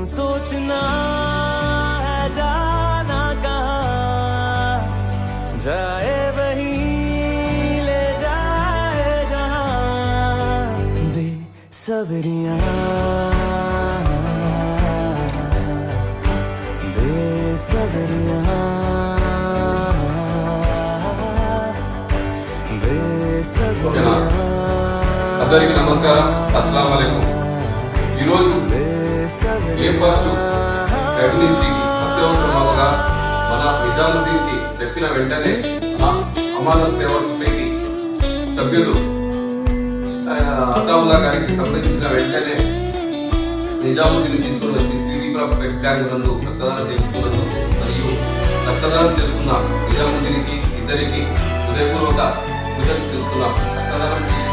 सोचना है जाना कहाँ जाए वही ले जाए जहाँ बेसबरियाँ बेसबरियाँ ఓకేనా అందరికీ నమస్కారం అస్సలం వాలేకుం ఈరోజు ఏం పాజిటివ్ రెవెన్యూస్కి అత్యవసరం అవగా మన నిజాముద్దీన్కి చెప్పిన వెంటనే అమాన సేవా సొసైటీ సభ్యులు అతావుల్లా గారికి సంబంధించిన వెంటనే నిజాముద్దీన్ తీసుకుని వచ్చి శ్రీ ప్రభుత్వ రక్తదానం చేసుకున్నందు మరియు రక్తదానం చేస్తున్న నిజాముద్దీన్కి ఇద్దరికి హృదయపూర్వక కృతజ్ఞతలుతున్నాం రక్తదానం చేసి